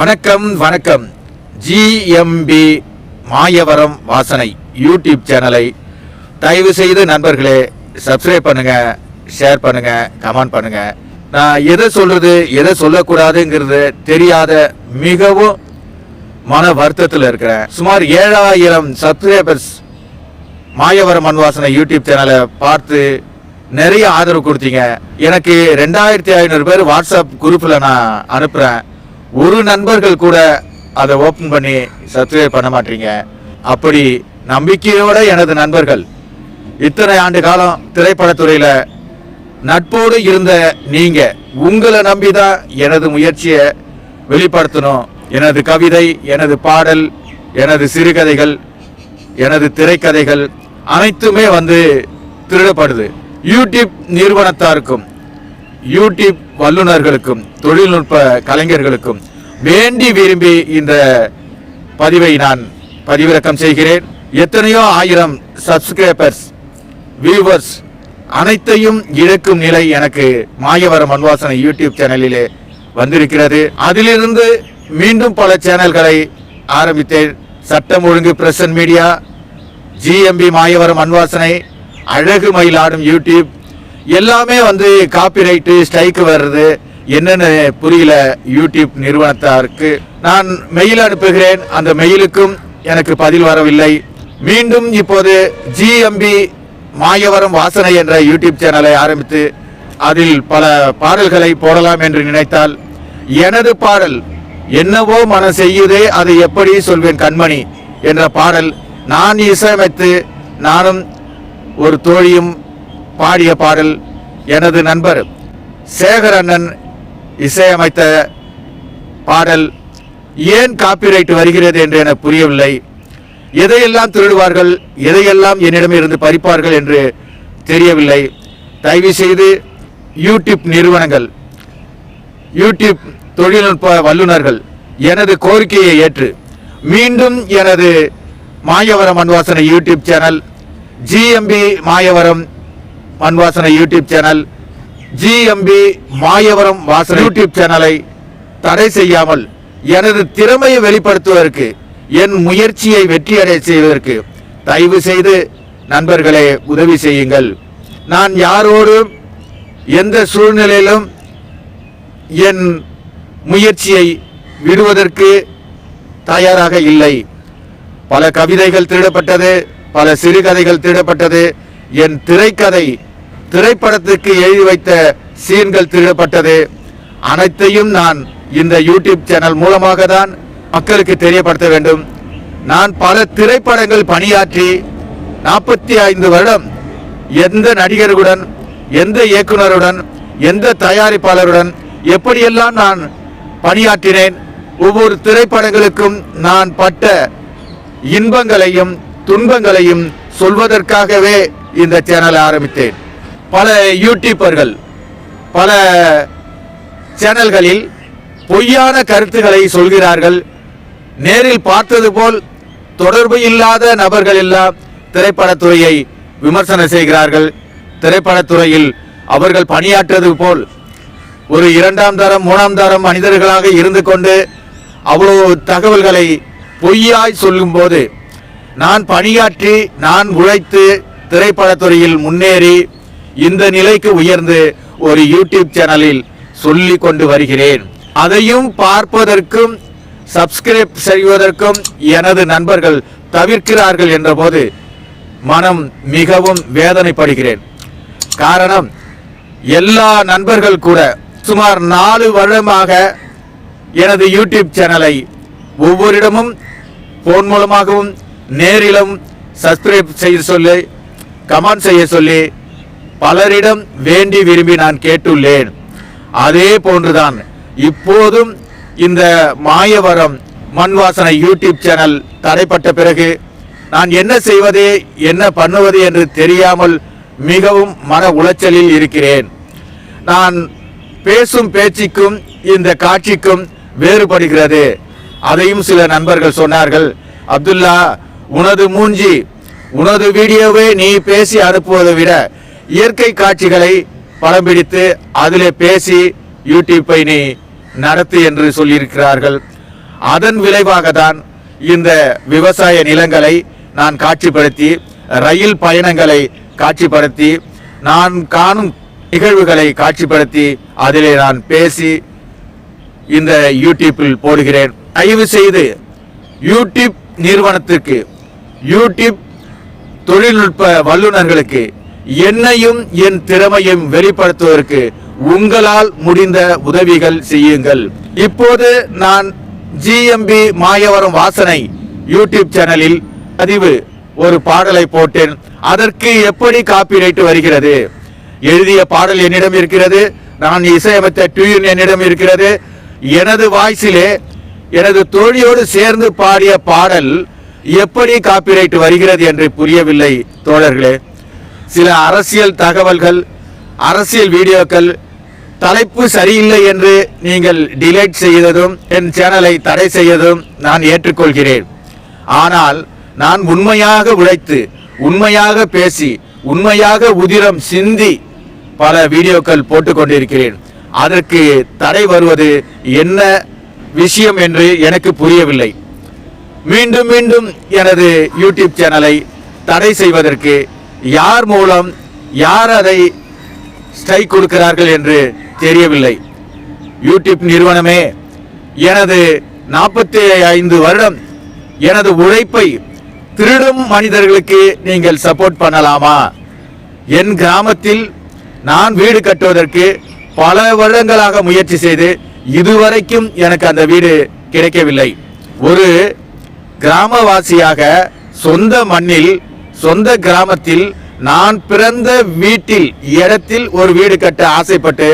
வணக்கம் வணக்கம். ஜிஎம்பி மாயவரம் வாசனை யூடியூப் சேனலை தயவு செய்து நண்பர்களே சப்ஸ்கிரைப் பண்ணுங்க ஷேர் பண்ணுங்க கமெண்ட் பண்ணுங்க. நான் எதை சொல்றது எதை சொல்லக்கூடாதுங்கிறது தெரியாத மிகவும் மன வருத்தத்தில் இருக்கிறேன். சுமார் ஏழாயிரம் சப்ஸ்கிரைபர்ஸ் மாயவரம் மண் வாசனை யூடியூப் சேனலை பார்த்து நிறைய ஆதரவு கொடுத்தீங்க. எனக்கு ரெண்டாயிரத்தி ஐநூறு பேர் வாட்ஸ்அப் குரூப்பில் நான் அனுப்புகிறேன் ஒரு நண்பர்கள் கூட அதை ஓப்பன் பண்ணி சப்ஸ்கிரைப் பண்ண மாட்டீங்க. அப்படி நம்பிக்கையோட எனது நண்பர்கள் இத்தனை ஆண்டு காலம் திரைப்படத்துறையில் நட்போடு இருந்த நீங்கள் உங்களை நம்பி தான் எனது முயற்சியை வெளிப்படுத்தணும். எனது கவிதை எனது பாடல் எனது சிறுகதைகள் எனது திரைக்கதைகள் அனைத்துமே வந்து திருடப்படுது. யூடியூப் நிறுவனத்தாருக்கும் யூடியூப் வல்லுநர்களுக்கும் தொழில்நுட்ப கலைஞர்களுக்கும் வேண்டி விரும்பி இந்த பதிவை நான் பதிவிறக்கம் செய்கிறேன். எத்தனையோ ஆயிரம் சப்ஸ்கிரைபர்ஸ் வியூவர்ஸ் அனைத்தையும் இழக்கும் நிலை எனக்கு மாயவரம் மண்வாசனை யூடியூப் சேனலிலே வந்திருக்கிறது. அதிலிருந்து மீண்டும் பல சேனல்களை ஆரம்பித்தேன். சட்டம் ஒழுங்கு பிரசன் மீடியா ஜிஎம்பி மாயவரம் மண்வாசனை அழகு மயிலாடும் யூடியூப் எல்லாமே வந்து காப்பிரைட்டு ஸ்ட்ரைக்கு வர்றது. என்னென்னு புரியல யூடியூப் நிறுவனத்தாருக்கு நான் மெயில் அனுப்புகிறேன். அந்த மெயிலுக்கும் எனக்கு பதில் வரவில்லை. மீண்டும் இப்போது ஜிஎம்பி மாயவரம் வாசனை என்ற யூடியூப் சேனலை ஆரம்பித்து அதில் பல பாடல்களை போடலாம் என்று நினைத்தால் எனது பாடல் என்னவோ மனம் செய்யுதே அதை எப்படி சொல்வேன் கண்மணி என்ற பாடல் நான் இசையமைத்து நானும் ஒரு தோழியும் பாடிய பாடல் எனது நண்பர் சேகர் அண்ணன் இசையமைத்த பாடல் ஏன் காப்பிரைட் வருகிறது என்று என புரியவில்லை. எதையெல்லாம் திருடுவார்கள் எதையெல்லாம் என்னிடம் இருந்து பறிப்பார்கள் என்று தெரியவில்லை. தயவு செய்து யூடியூப் நிறுவனங்கள் யூடியூப் தொழில்நுட்ப வல்லுநர்கள் எனது கோரிக்கையை ஏற்று மீண்டும் எனது மாயவரம் மண்வாசனை யூடியூப் சேனல் ஜிஎம்பி மாயவரம் மண்வாசனை யூடியூப் சேனல் ஜிஎம்பி மாயவரம் வாசனை யூடியூப் சேனலை தடை செய்யாமல் எனது திறமையை வெளிப்படுத்துவதற்கு என் முயற்சியை வெற்றியடை செய்வதற்கு தயவு செய்து நண்பர்களே உதவி செய்யுங்கள். நான் யாரோடும் எந்த சூழ்நிலையிலும் என் முயற்சியை விடுவதற்கு தயாராக இல்லை. பல கவிதைகள் திருடப்பட்டது பல சிறுகதைகள் திருடப்பட்டது என் திரைக்கதை திரைப்படத்துக்கு எழுதி வைத்த சீன்கள் திருடப்பட்டது. அனைத்தையும் நான் இந்த யூடியூப் சேனல் மூலமாக தான் மக்களுக்கு தெரியப்படுத்த வேண்டும். நான் பல திரைப்படங்கள் பணியாற்றி நாற்பத்தி ஐந்து வருடம் எந்த நடிகருடன் எந்த இயக்குனருடன் எந்த தயாரிப்பாளருடன் எப்படியெல்லாம் நான் பணியாற்றினேன் ஒவ்வொரு திரைப்படங்களுக்கும் நான் பட்ட இன்பங்களையும் துன்பங்களையும் சொல்வதற்காகவே இந்த சேனலை ஆரம்பித்தேன். பல யூடியூபர்கள் பல சேனல்களில் பொய்யான கருத்துக்களை சொல்கிறார்கள். நேரில் பார்த்தது போல் தொடர்பு இல்லாத நபர்கள் எல்லாம் திரைப்படத்துறையை விமர்சனம் செய்கிறார்கள். திரைப்படத்துறையில் அவர்கள் பணியாற்றுவது போல் ஒரு இரண்டாம் தரம் மூணாம் தரம் மனிதர்களாக இருந்து கொண்டு அவ்வளவு தகவல்களை பொய்யாய் சொல்லும்போது நான் பணியாற்றி நான் உழைத்து திரைப்படத்துறையில் முன்னேறி இந்த நிலைக்கு உயர்ந்து ஒரு யூடியூப் சேனலில் சொல்லி கொண்டு வருகிறேன். அதையும் பார்ப்பதற்கும் சப்ஸ்கிரைப் செய்வதற்கும் எனது நண்பர்கள் தவிர்க்கிறார்கள் என்றபோது மனம் மிகவும் வேதனைப்படுகிறேன். காரணம் எல்லா நண்பர்கள் கூட சுமார் நாலு வருடமாக எனது யூடியூப் சேனலை ஒவ்வொருடமும் போன் மூலமாகவும் நேரிலும் சப்ஸ்கிரைப் செய்ய சொல்லி கமெண்ட் செய்ய சொல்லி பலரிடம் வேண்டி விரும்பி நான் கேட்டுள்ளேன். அதே போன்றுதான் இப்போதும் இந்த மாயவரம் மண் வாசனை யூடியூப் சேனல் தடைப்பட்ட பிறகு நான் என்ன செய்வது என்ன பண்ணுவது என்று தெரியாமல் மிகவும் மன உளைச்சலில் இருக்கிறேன். நான் பேசும் பேச்சுக்கும் இந்த காட்சிக்கும் வேறுபடுகிறது. அதையும் சில நண்பர்கள் சொன்னார்கள் அப்துல்லா உனது மூஞ்சி உனது வீடியோவை நீ பேசி அனுப்புவதை விட இயற்கை காட்சிகளை படம் பிடித்து அதிலே பேசி யூடியூப்பை நீ நடத்து என்று சொல்லியிருக்கிறார்கள். அதன் விளைவாக தான் இந்த விவசாய நிலங்களை நான் காட்சிப்படுத்தி ரயில் பயணங்களை காட்சிப்படுத்தி நான் காணும் நிகழ்வுகளை காட்சிப்படுத்தி அதிலே நான் பேசி இந்த யூடியூப்பில் போடுகிறேன். தயவு செய்து யூடியூப் நிறுவனத்திற்கு யூடியூப் தொழில்நுட்ப வல்லுநர்களுக்கு என்னையும் என் திறமையும் வெளிப்படுத்துவதற்கு உங்களால் முடிந்த உதவிகள் செய்யுங்கள். இப்போது நான் ஜிஎம்பி மாயவரம் வாசனை யூடியூப் சேனலில் பதிவு ஒரு பாடலை போட்டேன். அதற்கு எப்படி காப்பிரைட் வருகிறது? எழுதிய பாடல் என்னிடம் இருக்கிறது. நான் இசையமைத்த டியூன் என்னிடம் இருக்கிறது. எனது வாய்ஸிலே எனது தோழியோடு சேர்ந்து பாடிய பாடல் எப்படி காப்பிரைட் வருகிறது என்று புரியவில்லை தோழர்களே. சில அரசியல் தகவல்கள் அரசியல் வீடியோக்கள் தலைப்பு சரியில்லை என்று நீங்கள் டிலேட் செய்ததும் என் சேனலை தடை செய்ததும் நான் ஏற்றுக்கொள்கிறேன். ஆனால் நான் உண்மையாக உழைத்து உண்மையாக பேசி உண்மையாக உதிரம் சிந்தி பல வீடியோக்கள் போட்டுக்கொண்டிருக்கிறேன் அதற்கு தடை வருவது என்ன விஷயம் என்று எனக்கு புரியவில்லை. மீண்டும் மீண்டும் எனது யூடியூப் சேனலை தடை செய்வதற்கு யார் மூலம் யார் அதை ஸ்ட்ரைக் கொடுக்கிறார்கள் என்று தெரியவில்லை. யூடியூப் நிறுவனமே எனது நாற்பத்தி ஐந்து வருடம் எனது உழைப்பை திருடும் மனிதர்களுக்கு நீங்கள் சப்போர்ட் பண்ணலாமா? என் கிராமத்தில் நான் வீடு கட்டுவதற்கு பல வருடங்களாக முயற்சி செய்து இதுவரைக்கும் எனக்கு அந்த வீடு கிடைக்கவில்லை. ஒரு கிராமவாசியாக சொந்த மண்ணில் சொந்த கிராமத்தில் நான் பிறந்த வீட்டில் இடத்தில் ஒரு வீடு கட்ட ஆசைப்பட்டு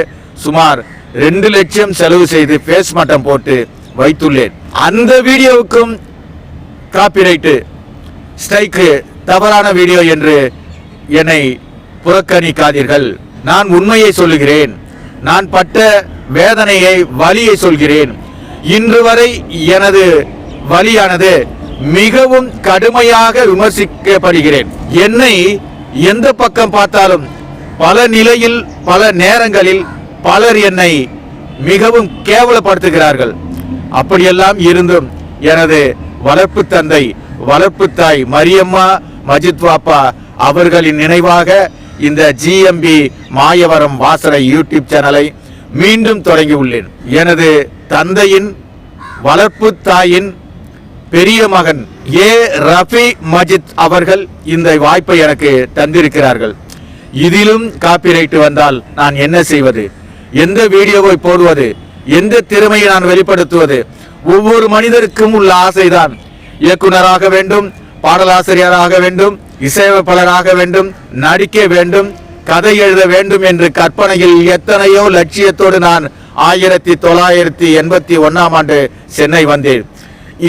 சுமார் ரெண்டு லட்சம் செலவு செய்து பேஸ் மட்டம் போட்டு வைத்துள்ளேன். அந்த வீடியோவுக்கும் காப்பிரைட்டு ஸ்ட்ரைக்கு தவறான வீடியோ என்று என்னை புறக்கணிக்காதீர்கள். நான் உண்மையை சொல்லுகிறேன். நான் பட்ட வேதனையை வலியை சொல்கிறேன். இன்று வரை எனது வலியானது மிகவும் கடுமையாக விமர்சிக்கப்படுகிறேன். என்னை எந்த பக்கம் பார்த்தாலும் பல நிலையில் பல நேரங்களில் பலர் என்னை மிகவும் கேவலப்படுத்துகிறார்கள். அப்படியெல்லாம் இருந்தும் எனது வளர்ப்பு தந்தை வளர்ப்பு தாய் மரியம்மா மஜித் வாப்பா அவர்களின் நினைவாக இந்த ஜிஎம்பி மாயவரம் வாசலை யூடியூப் சேனலை மீண்டும் தொடங்கியுள்ளேன். எனது தந்தையின் வளர்ப்பு தாயின் பெரிய மகன் ஏ ரஃபி மஜித் அவர்கள் இந்த வாய்ப்பை எனக்கு தந்திருக்கிறார்கள். இதிலும் காப்பிரைட் வந்தால் நான் என்ன செய்வது? எந்த வீடியோவை போடுவது? எந்த திறமையை நான் வெளிப்படுத்துவது? ஒவ்வொரு மனிதருக்கும் உள்ள ஆசைதான். இயக்குனராக வேண்டும் பாடலாசிரியராக வேண்டும் இசையமைப்பாளராக வேண்டும் நடிக்க வேண்டும் கதை எழுத வேண்டும் என்று கற்பனையில் எத்தனையோ லட்சியத்தோடு நான் ஆயிரத்தி தொள்ளாயிரத்தி எண்பத்தி ஒன்னாம் ஆண்டு சென்னை வந்தேன்.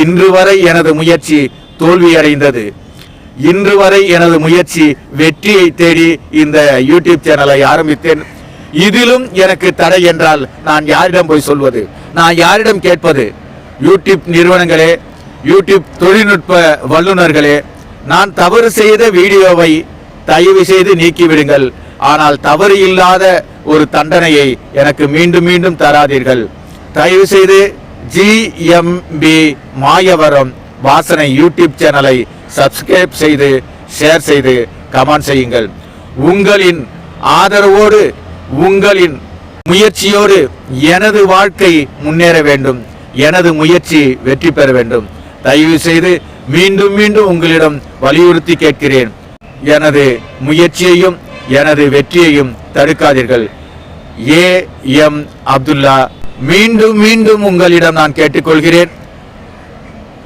இன்று வரை எனது முயற்சி தோல்வியடைந்தது. இன்று வரை எனது முயற்சி வெற்றியை தேடி இந்த யூடியூப் சேனலை ஆரம்பித்தேன். இதிலும் எனக்கு தடை என்றால் நான் யாரிடம் போய் சொல்வது? நான் யாரிடம் கேட்பது? யூடியூப் நிறுவனங்களே யூடியூப் தொழில்நுட்ப வல்லுநர்களே நான் தவறு செய்த வீடியோவை தயவு செய்து நீக்கிவிடுங்கள். ஆனால் தவறு இல்லாத ஒரு தண்டனையை எனக்கு மீண்டும் மீண்டும் தராதீர்கள். தயவு செய்து ஜிஎம்பி மாயவரம். வாசனை யூடியூப் சேனலை சப்ஸ்கிரைப் செய்து ஷேர் செய்து கமெண்ட் செய்யுங்கள். உங்களின் ஆதரவோடு உங்களின் முயற்சியோடு எனது வாழ்க்கை முன்னேற வேண்டும். எனது முயற்சி வெற்றி பெற வேண்டும். தயவு செய்து மீண்டும் மீண்டும் உங்களிடம் வலியுறுத்தி கேட்கிறேன். எனது முயற்சியையும் எனது வெற்றியையும் தடுக்காதீர்கள். ஏ எம் அப்துல்லா மீண்டும் மீண்டும் உங்களிடம் நான் கேட்டுக்கொள்கிறேன்.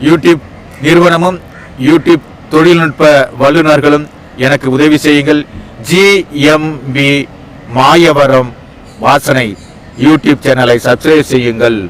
யூடியூப் நிறுவனமும் யூடியூப் தொழில்நுட்ப வல்லுநர்களும் எனக்கு உதவி செய்யுங்கள். ஜிஎம்பி மாயவரம் வாசனை யூடியூப் சேனலை சப்ஸ்கிரைப் செய்யுங்கள்.